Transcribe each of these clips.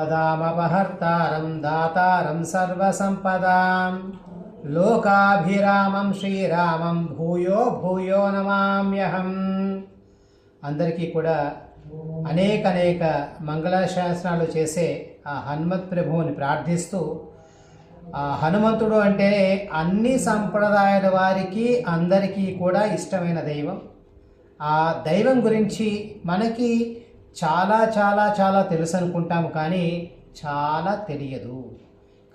పదామపహర్తారం దాతారం సర్వసంపదాం లోకాభిరామం శ్రీరామం భూయో భూయో నమామ్యహం అందరికీ కూడా అనేక అనేక మంగళశాసనాలు చేసే ఆ హనుమత్ ప్రభువుని ప్రార్థిస్తూ ఆ హనుమంతుడు అంటే అన్ని సంప్రదాయాల వారికి అందరికీ కూడా ఇష్టమైన దైవం. ఆ దైవం గురించి మనకి చాలా చాలా చాలా తెలుసు అనుకుంటాము కానీ చాలా తెలియదు.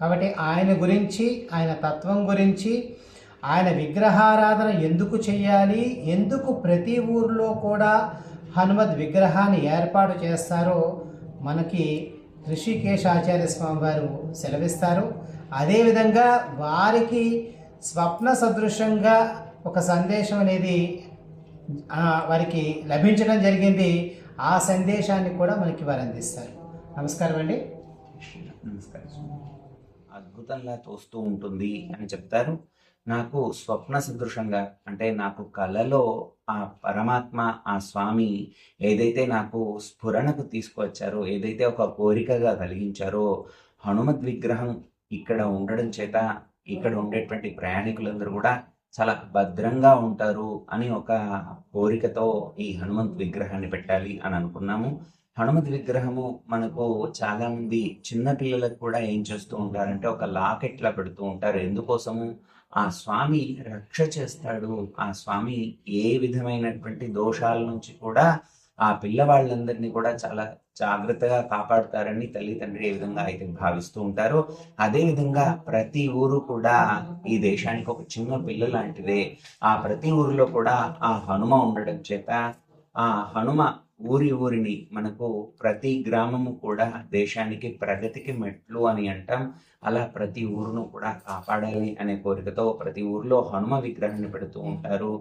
కాబట్టి ఆయన గురించి ఆయన తత్వం గురించి ఆయన విగ్రహారాధన ఎందుకు చేయాలి ఎందుకు ప్రతి ఊర్లో కూడా హనుమద్ విగ్రహాన్ని ఏర్పాటు చేస్తారో మనకి ఋషికేశ్ ఆచార్య స్వామి వారు సెలవిస్తారు. అదేవిధంగా వారికి స్వప్న సదృశంగా ఒక సందేశం అనేది వారికి లభించడం జరిగింది. ఆ సందేశాన్ని కూడా మనకి వారు అందిస్తారు. నమస్కారం అండి. నమస్కారం. అద్భుతంగా తోస్తూ ఉంటుంది అని చెప్తారు. నాకు స్వప్న సదృశంగా అంటే నాకు కలలో ఆ పరమాత్మ ఆ స్వామి ఏదైతే నాకు స్ఫురణకు తీసుకువచ్చారో ఏదైతే ఒక కోరికగా కలిగించారో హనుమద్ విగ్రహం ఇక్కడ ఉండడం చేత ఇక్కడ ఉండేటువంటి ప్రయాణికులందరూ కూడా చాలా భద్రంగా ఉంటారు అని ఒక కోరికతో ఈ హనుమంత్ విగ్రహాన్ని పెట్టాలి అని అనుకున్నాము. హనుమత్ విగ్రహము మనకు చాలా మంది చిన్న పిల్లలకు కూడా ఏం చేస్తూ ఉంటారంటే ఒక లాకెట్లా పెడుతూ ఉంటారు. ఎందుకోసము? ఆ స్వామి రక్ష చేస్తాడు. ఆ స్వామి ఏ విధమైనటువంటి దోషాల నుంచి కూడా ఆ పిల్లవాళ్ళందరినీ కూడా చాలా జాగ్రత్తగా కాపాడుతారని తల్లి ఏ విధంగా అయితే భావిస్తూ ఉంటారో అదే విధంగా ప్రతి ఊరు కూడా ఈ దేశానికి ఒక చిన్న పిల్ల లాంటిదే. ఆ ప్రతి ఊరిలో కూడా ఆ హనుమ ఉండడం చేత ఆ హనుమ ఊరి ఊరిని మనకు ప్రతి గ్రామము కూడా దేశానికి ప్రగతికి మెట్లు అని అంటాం. అలా ప్రతి ఊరును కూడా కాపాడాలి అనే కోరికతో ప్రతి ఊరిలో హనుమ విగ్రహాన్ని పెడుతూ ఉంటారు.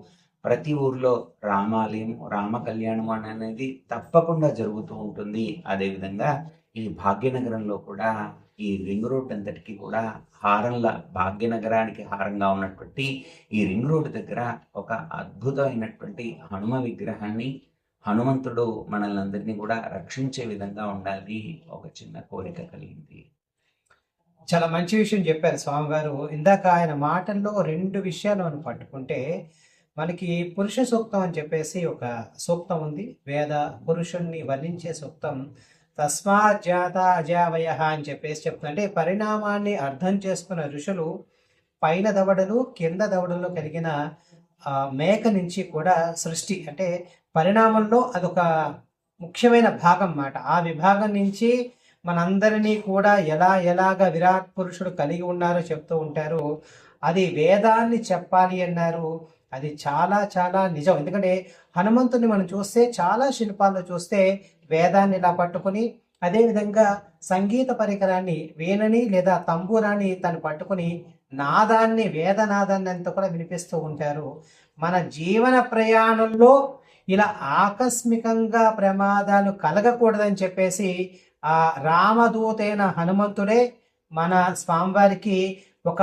ప్రతి ఊర్లో రామాలయం రామ కళ్యాణం అనేది తప్పకుండా జరుగుతూ ఉంటుంది. అదేవిధంగా ఈ భాగ్యనగరంలో కూడా ఈ రింగ్ రోడ్ అంతటికి కూడా హారంల భాగ్యనగరానికి హారంగా ఉన్నటువంటి ఈ రింగ్ రోడ్ దగ్గర ఒక అద్భుతమైనటువంటి హనుమ విగ్రహాన్ని హనుమంతుడు మనల్ని అందరినీ కూడా రక్షించే విధంగా ఉండాలి. ఒక చిన్న కోరిక కలిగింది. చాలా మంచి విషయం చెప్పారు స్వామివారు. ఇందాక ఆయన మాటల్లో రెండు విషయాలు మనం పట్టుకుంటే మనకి పురుష సూక్తం అని చెప్పేసి ఒక సూక్తం ఉంది. వేద పురుషుణ్ణి వర్ణించే సూక్తం. తస్మాత్ జాత అజావయ అని చెప్పేసి చెప్తుంది. అంటే పరిణామాన్ని అర్థం చేసుకున్న ఋషులు పైన దవడలు కింద దవడలు కలిగిన మేక నుంచి కూడా సృష్టి. అంటే పరిణామంలో అదొక ముఖ్యమైన భాగం మాట ఆ విభాగం నుంచి మనందరినీ కూడా ఎలా ఎలాగ విరాట్ పురుషుడు కలిగి ఉన్నారో చెప్తూ ఉంటారు. అది వేదాన్ని చెప్పాలి అన్నారు. అది చాలా చాలా నిజం. ఎందుకంటే హనుమంతుని మనం చూస్తే చాలా శిల్పాల్లో చూస్తే వేదాన్ని ఇలా పట్టుకుని అదేవిధంగా సంగీత పరికరాన్ని వీణని లేదా తంబూరాన్ని తను పట్టుకుని నాదాన్ని వేదనాదాన్ని అంతా కూడా వినిపిస్తూ ఉంటారు. మన జీవన ప్రయాణంలో ఇలా ఆకస్మికంగా ప్రమాదాలు కలగకూడదని చెప్పేసి ఆ రామదూతైన హనుమంతుడే మన స్వామివారికి ఒక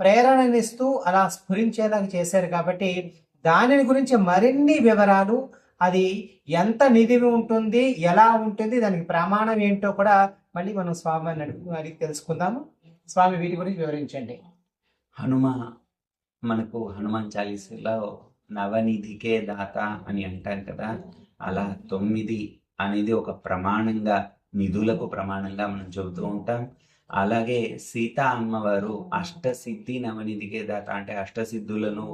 ప్రేరణనిస్తూ అలా స్ఫురించేలాగా చేశారు కాబట్టి దానిని గురించి మరిన్ని వివరాలు అది ఎంత నిధి ఉంటుంది ఎలా ఉంటుంది దానికి ప్రమాణం ఏంటో కూడా మళ్ళీ మనం స్వామి అడిగి తెలుసుకుందాము. స్వామి వీటి గురించి వివరించండి. హనుమ మనకు హనుమాన్ చాలీసులో నవనిధికే దాత అని అంటాం కదా అలా తొమ్మిది అనేది ఒక ప్రమాణంగా నిధులకు ప్రమాణంగా మనం చెబుతూ ఉంటాం. అలాగే సీతా అమ్మవారు అష్టసిద్ధి నవనిధికే దాత అంటే అష్టసిద్ధులను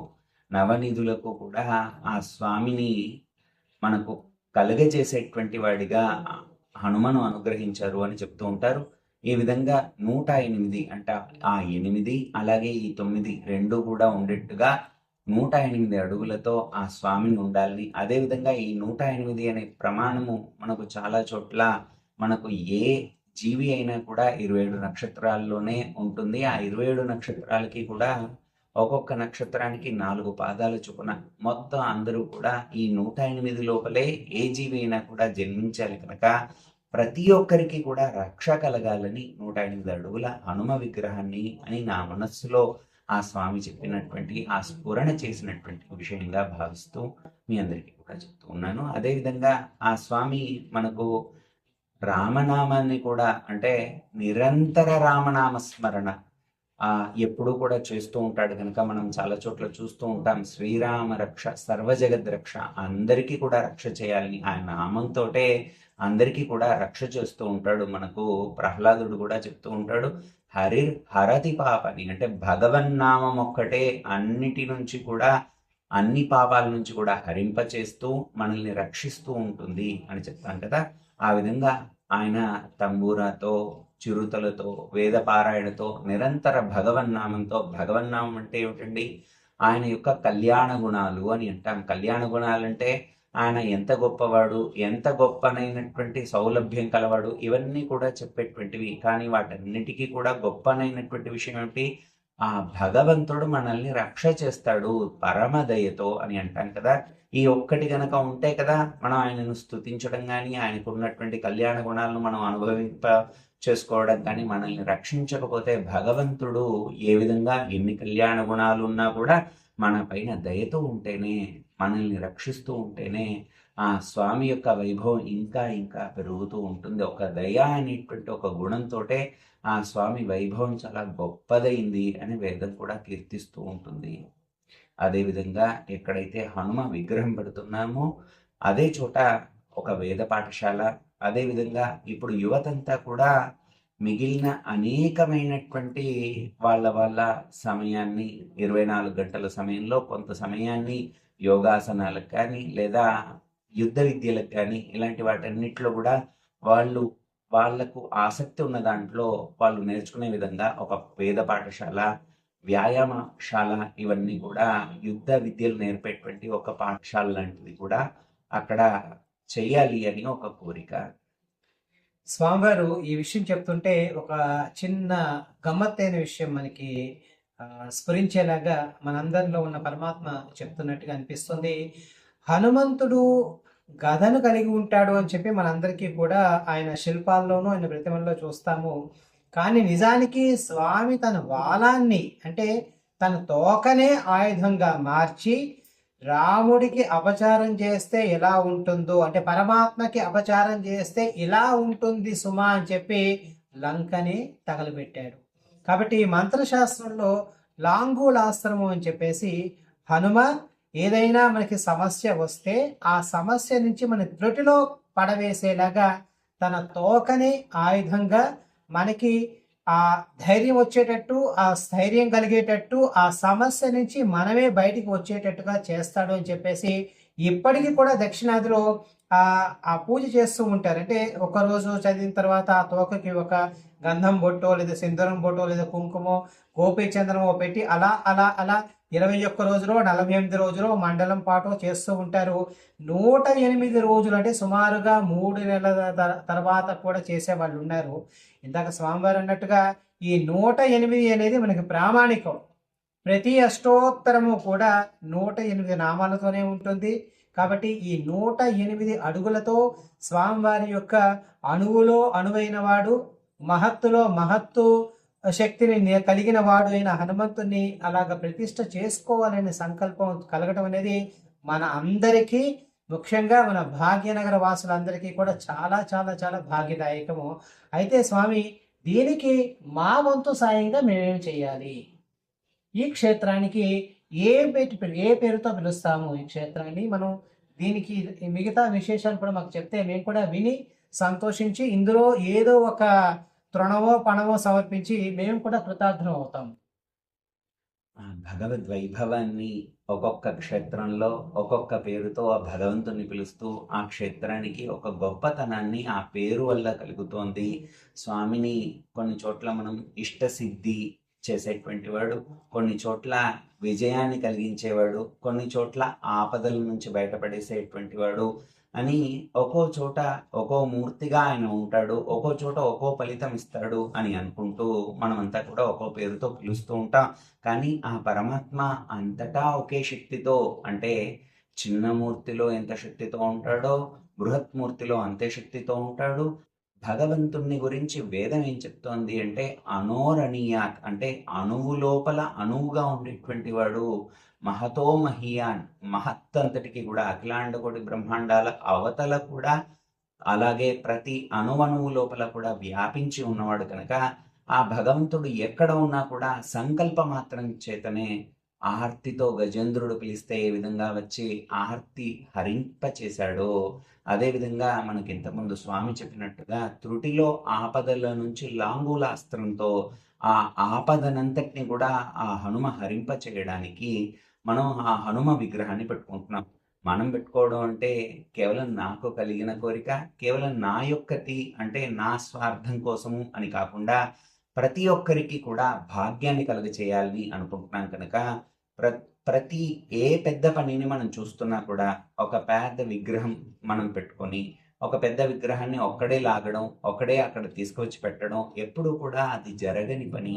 నవనిధులకు కూడా ఆ స్వామిని మనకు కలుగజేసేటువంటి వాడిగా హనుమను అనుగ్రహించారు అని చెప్తూ ఉంటారు. ఈ విధంగా నూట ఎనిమిది అంట ఆ ఎనిమిది అలాగే ఈ తొమ్మిది రెండు కూడా ఉండేట్టుగా నూట ఎనిమిది అడుగులతో ఆ స్వామిని ఉండాలని అదేవిధంగా ఈ నూట ఎనిమిది అనే ప్రమాణము మనకు చాలా చోట్ల మనకు ఏ జీవి అయినా కూడా ఇరవై ఏడు నక్షత్రాల్లోనే ఉంటుంది. ఆ ఇరవై ఏడు నక్షత్రాలకి కూడా ఒక్కొక్క నక్షత్రానికి నాలుగు పాదాల చొప్పున మొత్తం అందరూ కూడా ఈ నూట ఎనిమిది లోపలే ఏ జీవి అయినా కూడా జన్మించాలి కనుక ప్రతి ఒక్కరికి కూడా రక్ష కలగాలని నూట ఎనిమిది అడుగుల హనుమ విగ్రహాన్ని అని నా మనస్సులో ఆ స్వామి చెప్పినటువంటి ఆ స్ఫురణ చేసినటువంటి విషయంగా భావిస్తూ మీ అందరికీ కూడా చెప్తూ ఉన్నాను. అదేవిధంగా ఆ స్వామి మనకు రామనామాన్ని కూడా అంటే నిరంతర రామనామ స్మరణ ఎప్పుడూ కూడా చేస్తూ ఉంటాడు. కనుక మనం చాలా చోట్ల చూస్తూ ఉంటాం. శ్రీరామ రక్ష సర్వజగద్ రక్ష అందరికీ కూడా రక్ష చేయాలని ఆయన నామంతోటే అందరికీ కూడా రక్ష చేస్తూ ఉంటాడు. మనకు ప్రహ్లాదుడు కూడా చెప్తూ ఉంటాడు. హరి హరతి పాపని అంటే భగవన్నామం ఒక్కటే అన్నిటి నుంచి కూడా అన్ని పాపాల నుంచి కూడా హరింప చేస్తూ మనల్ని రక్షిస్తూ ఉంటుంది అని చెప్తాం కదా. ఆ విధంగా ఆయన తంబూరాతో చిరుతలతో వేద పారాయణతో నిరంతర భగవన్నామంతో భగవన్నామం అంటే ఏమిటండి? ఆయన యొక్క కళ్యాణ గుణాలు అని అంటాం. కళ్యాణ గుణాలు అంటే ఆయన ఎంత గొప్పవాడు ఎంత గొప్పనైనటువంటి సౌలభ్యం కలవాడు ఇవన్నీ కూడా చెప్పేటువంటివి. కానీ వాటన్నిటికీ కూడా గొప్పనైనటువంటి విషయం ఏమిటి? ఆ భగవంతుడు మనల్ని రక్ష చేస్తాడు పరమదయతో అని అంటాం కదా. ఈ ఒక్కటి గనక ఉంటే కదా మనం ఆయనను స్తుతించడం కానీ ఆయనకు ఉన్నటువంటి కళ్యాణ గుణాలను మనం అనుభవింప చేసుకోవడం కానీ మనల్ని రక్షించకపోతే భగవంతుడు ఏ విధంగా ఎన్ని కళ్యాణ గుణాలు ఉన్నా కూడా మన పైన దయతో ఉంటేనే మనల్ని రక్షిస్తూ ఉంటేనే ఆ స్వామి యొక్క వైభవం ఇంకా ఇంకా పెరుగుతూ ఉంటుంది. ఒక దయ అనేటువంటి ఒక గుణంతోటే ఆ స్వామి వైభవం చాలా గొప్పదైంది అని వేదం కూడా కీర్తిస్తూ ఉంటుంది. అదేవిధంగా ఎక్కడైతే హనుమ విగ్రహం పెడుతున్నామో అదే చోట ఒక వేద పాఠశాల అదేవిధంగా ఇప్పుడు యువతంతా కూడా మిగిలిన అనేకమైనటువంటి వాళ్ళ వాళ్ళ సమయాన్ని ఇరవై నాలుగు గంటల సమయంలో కొంత సమయాన్ని యోగాసనాలకు కానీ లేదా యుద్ధ విద్యలకు కానీ ఇలాంటి వాటన్నిటిలో కూడా వాళ్ళు వాళ్ళకు ఆసక్తి ఉన్న దాంట్లో వాళ్ళు నేర్చుకునే విధంగా ఒక పేద పాఠశాల వ్యాయామశాల ఇవన్నీ కూడా యుద్ధ విద్యలు నేర్పేటువంటి ఒక పాఠశాల లాంటిది కూడా అక్కడ చెయ్యాలి అని ఒక కోరిక. స్వామివారు ఈ విషయం చెప్తుంటే ఒక చిన్న గమ్మత్తైన విషయం మనకి స్ఫురించేలాగా మనందరిలో ఉన్న పరమాత్మ చెప్తున్నట్టుగా అనిపిస్తుంది. హనుమంతుడు గదను కలిగి ఉంటాడు అని చెప్పి మనందరికీ కూడా ఆయన శిల్పాల్లోనూ ఆయన ప్రతిమల్లో చూస్తాము. కానీ నిజానికి స్వామి తన వాలాన్ని అంటే తన తోకనే ఆయుధంగా మార్చి రాముడికి అపచారం చేస్తే ఎలా ఉంటుందో అంటే పరమాత్మకి అపచారం చేస్తే ఇలా ఉంటుంది సుమా అని చెప్పి లంకని తగలబెట్టాడు. కాబట్టి ఈ మంత్రశాస్త్రంలో లాంగూలాశ్రమం అని చెప్పేసి హనుమ ఏదైనా మనకి సమస్య వస్తే ఆ సమస్య నుంచి మన త్రుటిలో పడవేసేలాగా తన తోకని ఆయుధంగా మనకి ఆ ధైర్యం వచ్చేటట్టు ఆ స్థైర్యం కలిగేటట్టు ఆ సమస్య నుంచి మనమే బయటికి వచ్చేటట్టుగా చేస్తాడు అని చెప్పేసి ఇప్పటికీ కూడా దక్షిణాదిలో ఆ ఆ పూజ చేస్తూ ఉంటారు. అంటే ఒకరోజు చదివిన తర్వాత ఆ తోకకి ఒక గంధం బొట్టో లేదా సింధూరం బొట్టో లేదా కుంకుమో గోపీచంద్రమో పెట్టి అలా అలా అలా ఇరవై ఒక్క రోజులో నలభై ఎనిమిది రోజులో మండలం పాటు చేస్తూ ఉంటారు. నూట ఎనిమిది రోజులు అంటే సుమారుగా మూడు నెలల తర్వాత కూడా చేసే వాళ్ళు ఉన్నారు. ఇందాక స్వామివారు అన్నట్టుగా ఈ నూట ఎనిమిది అనేది మనకి ప్రామాణికం. ప్రతి అష్టోత్తరము కూడా నూట ఎనిమిది నామాలతోనే ఉంటుంది. కాబట్టి ఈ నూట ఎనిమిది అడుగులతో స్వామివారి యొక్క అణువులో అణువైన వాడు మహత్తులో మహత్తు శక్తిని కలిగిన వాడు అయిన హనుమంతుని అలాగ ప్రతిష్ట చేసుకోవాలనే సంకల్పం కలగటం అనేది మన అందరికీ ముఖ్యంగా మన భాగ్యనగర వాసులందరికీ కూడా చాలా చాలా చాలా భాగ్యదాయకము. అయితే స్వామి దీనికి మా వంతు సాయంగా మేమేం చేయాలి? ఈ క్షేత్రానికి ఏ పేరు ఏ పేరుతో పిలుస్తాము ఈ క్షేత్రాన్ని? మనం దీనికి మిగతా విశేషాలు కూడా మాకు చెప్తే మేము కూడా విని సంతోషించి ఇందులో ఏదో ఒక తృణవో పణవో సమర్పించి మేము కూడా కృతార్థులం అవుతాం. భగవద్ వైభవాన్ని ఒక్కొక్క క్షేత్రంలో ఒక్కొక్క పేరుతో ఆ భగవంతుని పిలుస్తూ ఆ క్షేత్రానికి ఒక గొప్పతనాన్ని ఆ పేరు వల్ల కలుగుతోంది. స్వామిని కొన్ని చోట్ల మనం ఇష్టసిద్ధి చేసేటువంటి వాడు కొన్ని చోట్ల విజయాన్ని కలిగించేవాడు కొన్ని చోట్ల ఆపదల నుంచి బయటపడేసేటువంటి వాడు అని ఒక్కో చోట ఒక్కో మూర్తిగా ఆయన ఉంటాడు ఒక్కో చోట ఒక్కో ఫలితం ఇస్తాడు అని అనుకుంటూ మనమంతా కూడా ఒక్కో పేరుతో పిలుస్తూ ఉంటాం. కానీ ఆ పరమాత్మ అంతటా ఒకే శక్తితో అంటే చిన్న మూర్తిలో ఎంత శక్తితో ఉంటాడో బృహత్ మూర్తిలో అంతే శక్తితో ఉంటాడు. భగవంతుణ్ణి గురించి వేదం ఏం చెప్తోంది అంటే అనోరణీయాక్ అంటే అణువు లోపల అణువుగా ఉండేటువంటి వాడు మహతో మహియాన్ మహత్ అంతటికి కూడా అఖిలాండ కోటి బ్రహ్మాండాల అవతల కూడా అలాగే ప్రతి అణువణువు లోపల కూడా వ్యాపించి ఉన్నవాడు కనుక ఆ భగవంతుడు ఎక్కడ ఉన్నా కూడా సంకల్ప మాత్రం చేతనే ఆర్తితో గజేంద్రుడు పిలిస్తే ఏ విధంగా వచ్చి ఆర్తి హరింప చేశాడో అదేవిధంగా మనకి ఇంతకుముందు స్వామి చెప్పినట్టుగా త్రుటిలో ఆపదల నుంచి లాంగూల అస్త్రంతో ఆ ఆపదనంతటిని కూడా ఆ హనుమ హరింప చేయడానికి మనం ఆ హనుమ విగ్రహాన్ని పెట్టుకుంటున్నాం. మనం పెట్టుకోవడం అంటే కేవలం నాకు కలిగిన కోరిక కేవలం నా యొక్కటి అంటే నా స్వార్థం కోసము అని కాకుండా ప్రతి ఒక్కరికి కూడా భాగ్యాన్ని కలుగ చేయాలని అనుకుంటున్నాం కనుక ప్ర ప్రతి ఏ పెద్ద పనిని మనం చూస్తున్నా కూడా ఒక పెద్ద విగ్రహం మనం పెట్టుకొని ఒక పెద్ద విగ్రహాన్ని ఒక్కడే లాగడం ఒక్కడే అక్కడ తీసుకొచ్చి పెట్టడం ఎప్పుడు కూడా అది జరగని పని.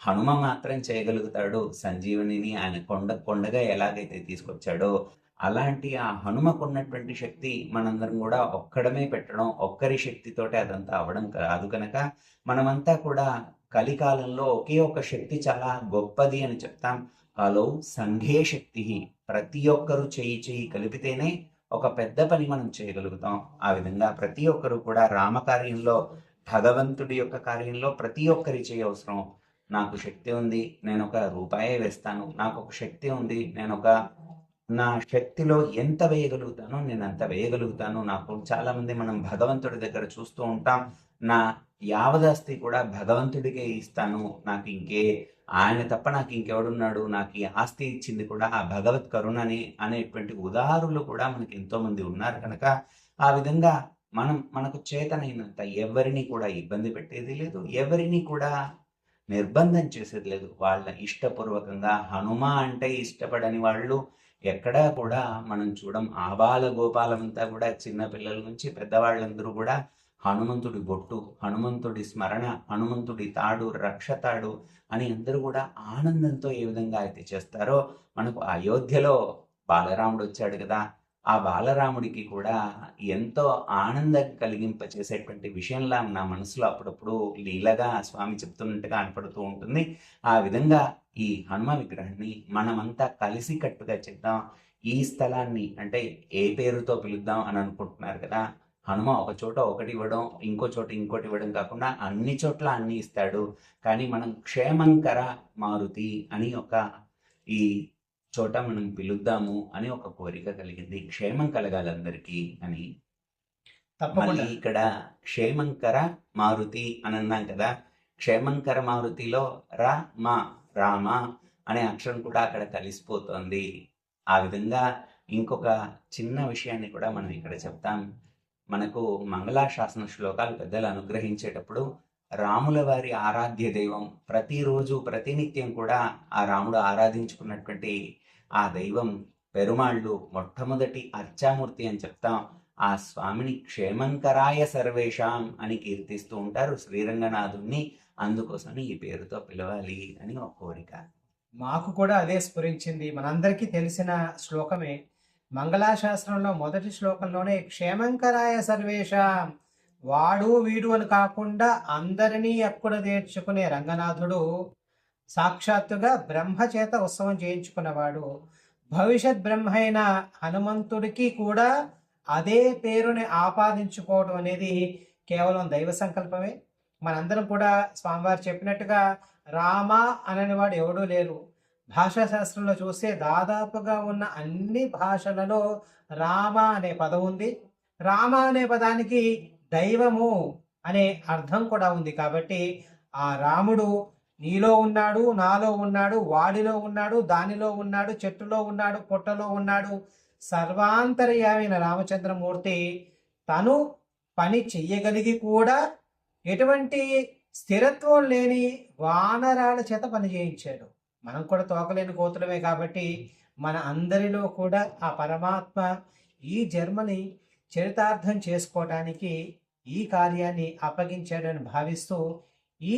హనుమ మాత్రం చేయగలుగుతాడు. సంజీవనిని ఆయన కొండ కొండగా ఎలాగైతే తీసుకొచ్చాడో అలాంటి ఆ హనుమకున్నటువంటి శక్తి మనందరం కూడా ఒక్కడమే పెట్టడం ఒక్కరి శక్తితోటే అదంతా అవడం కాదు కనుక మనమంతా కూడా కలికాలంలో ఒకే ఒక శక్తి చాలా గొప్పది అని చెప్తాం. హలో సంఘే శక్తి ప్రతి ఒక్కరు చేయి చేయి కలిపితేనే ఒక పెద్ద పని మనం చేయగలుగుతాం. ఆ విధంగా ప్రతి ఒక్కరు కూడా రామకార్యంలో భగవంతుడి యొక్క కార్యంలో ప్రతి ఒక్కరి చేయి అవసరం. నాకు శక్తి ఉంది నేను ఒక రూపాయే వేస్తాను. నాకు ఒక శక్తి ఉంది నేను ఒక నా శక్తిలో ఎంత వేయగలుగుతానో నేను అంత వేయగలుగుతాను. నాకు చాలామంది మనం భగవంతుడి దగ్గర చూస్తూ ఉంటాం నా యావదాస్తి కూడా భగవంతుడికే ఇస్తాను. నాకు ఇంకే ఆయన తప్ప నాకు ఇంకెవడున్నాడు? నాకు ఈ ఆస్తి ఇచ్చింది కూడా ఆ భగవత్ కరుణని అనేటువంటి ఉదాహరణలు కూడా మనకి ఎంతోమంది ఉన్నారు కనుక ఆ విధంగా మనం మనకు చేతనైనంత ఎవరిని కూడా ఇబ్బంది పెట్టేది లేదు. ఎవరిని కూడా నిర్బంధం చేసేది లేదు. వాళ్ళ ఇష్టపూర్వకంగా హనుమ అంటే ఇష్టపడని వాళ్ళు ఎక్కడా కూడా మనం చూడం. ఆబాల గోపాలమంతా కూడా చిన్న పిల్లల నుంచి పెద్దవాళ్ళందరూ కూడా హనుమంతుడి బొట్టు హనుమంతుడి స్మరణ హనుమంతుడి తాడు రక్ష తాడు అని అందరూ కూడా ఆనందంతో ఏ విధంగా అయితే చేస్తారో మనకు అయోధ్యలో బాలరాముడు వచ్చాడు కదా. ఆ బాలరాముడికి కూడా ఎంతో ఆనందం కలిగింపచేసేటువంటి విషయంలా నా మనసులో అప్పుడప్పుడు లీలగా స్వామి చెప్తున్నట్టుగా కనపడుతూ ఉంటుంది. ఆ విధంగా ఈ హనుమ విగ్రహాన్ని మనమంతా కలిసి కట్టుగా చేద్దాం. ఈ స్థలాన్ని అంటే ఏ పేరుతో పిలుద్దాం అని అనుకుంటున్నారు కదా? హనుమ ఒక చోట ఒకటి ఇవ్వడం ఇంకో చోట ఇంకోటి ఇవ్వడం కాకుండా అన్ని చోట్ల అన్ని ఇస్తాడు. కానీ మనం క్షేమంకర మారుతి అని ఒక ఈ చోట మనం పిలుద్దాము అని ఒక కోరిక కలిగింది. క్షేమం కలగాలి అందరికీ అని. తప్పకుండా. మళ్ళీ ఇక్కడ క్షేమంకర మారుతి అని అన్నాం కదా. క్షేమంకర మారుతిలో రా మా రామ అనే అక్షరం కూడా అక్కడ కలిసిపోతుంది. ఆ విధంగా ఇంకొక చిన్న విషయాన్ని కూడా మనం ఇక్కడ చెప్తాం. మనకు మంగళాశాసన శ్లోకాలు పెద్దలు అనుగ్రహించేటప్పుడు రాముల వారి ఆరాధ్య దైవం ప్రతిరోజు ప్రతినిత్యం కూడా ఆ రాముడు ఆరాధించుకున్నటువంటి ఆ దైవం పెరుమాళ్ళు మొట్టమొదటి అర్చామూర్తి అని చెప్తాం. ఆ స్వామిని క్షేమంకరాయ సర్వేషాం అని కీర్తిస్తూ ఉంటారు శ్రీరంగనాథుణ్ణి. అందుకోసమని ఈ పేరుతో పిలవాలి అని ఒక కోరిక. మాకు కూడా అదే స్ఫురించింది. మనందరికీ తెలిసిన శ్లోకమే. మంగళాశాస్త్రంలో మొదటి శ్లోకంలోనే క్షేమంకరాయ సర్వేషాం. వాడు వీడు అని కాకుండా అందరినీ ఎక్కడ తీర్చుకునే రంగనాథుడు సాక్షాత్తుగా బ్రహ్మచేత ఉత్సవం చేయించుకున్నవాడు. భవిష్యత్ బ్రహ్మ అయిన హనుమంతుడికి కూడా అదే పేరుని ఆపాదించుకోవడం అనేది కేవలం దైవ సంకల్పమే. మనందరం కూడా స్వామివారు చెప్పినట్టుగా రామ అనేవాడు ఎవడూ లేరు. భాషా శాస్త్రంలో చూస్తే దాదాపుగా ఉన్న అన్ని భాషలలో రామ అనే పదం ఉంది. రామ అనే పదానికి దైవము అనే అర్థం కూడా ఉంది కాబట్టి ఆ రాముడు నీలో ఉన్నాడు నాలో ఉన్నాడు వాడిలో ఉన్నాడు దానిలో ఉన్నాడు చెట్టులో ఉన్నాడు పుట్టలో ఉన్నాడు. సర్వాంతర్యామైన రామచంద్రమూర్తి తను పని చెయ్యగలిగి కూడా ఎటువంటి స్థిరత్వం లేని వానరాల చేత పని చేయించాడు. మనం కూడా తోకలేని కోతులమే కాబట్టి మన అందరిలో కూడా ఆ పరమాత్మ ఈ జన్మని చరితార్థం చేసుకోవటానికి ఈ కార్యాన్ని అప్పగించాడని భావిస్తూ ఈ